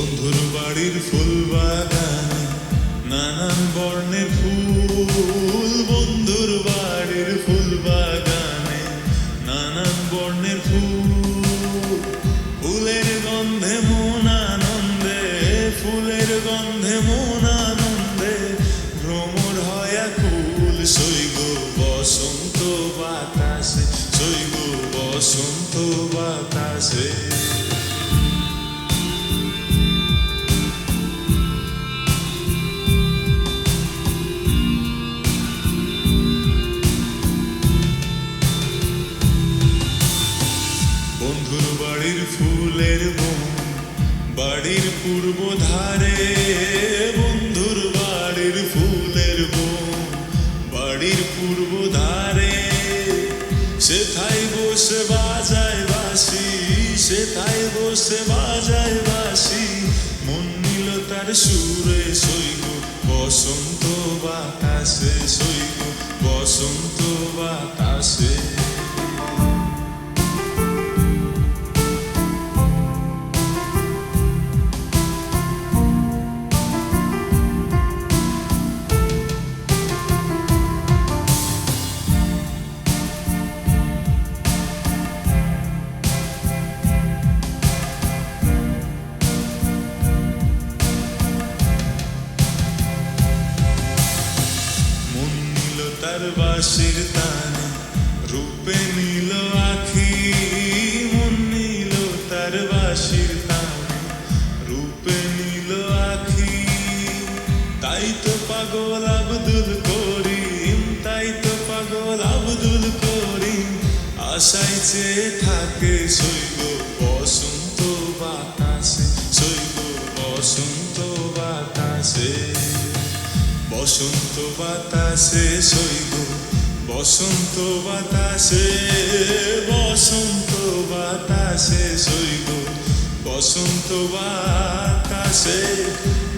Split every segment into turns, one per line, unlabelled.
বন্ধুর বাড়ির ফুল বাগানে নানান বর্ণের ফুল, বন্ধুর বাড়ির ফুল বাগানে নানান বর্ণের ফুল। ফুলের গন্ধে মন আনন্দে ফুলের গন্ধে মন আনন্দে ভ্রমর হয় কুল সৈগ বসন্ত বাতাসে সৈগ বসন্ত বাতাসে। বাড়ির পূর্ব ধারে বন্ধুর বাড়ির ফুলের বন। বাড়ির পূর্ব ধারে সেথায় বসে বাজায় বাসি সেথায় বসে বাজায় বাসি মন নিল তার সুরে সৈগ বসন্ত বাতাসে সৈগ বসন্ত বাতাসে। তার বাসির রূপে নিল আখি, মন নিল তার বাসির তানে রূপে নিল আখি। তাই তো পাগল আব্দুল করিম, তাই তো পাগল আব্দুল করিম। আশায় চেয়ে থাকে সৈব বসন্ত বাতাসে, সৈব বসন্ত বাতাসে। বসন্ত বাতাসে সইব, বসন্ত বাতাসে বসন্ত বাতাসে সইব, বসন্ত বাতাসে।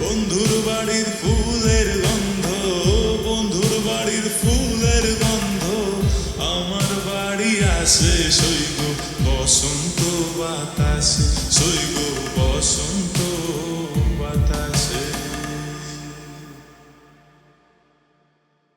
বন্ধুর বাড়ির ফুলের গন্ধ, বন্ধুর বাড়ির ফুলের গন্ধ, আমার বাড়ি আসে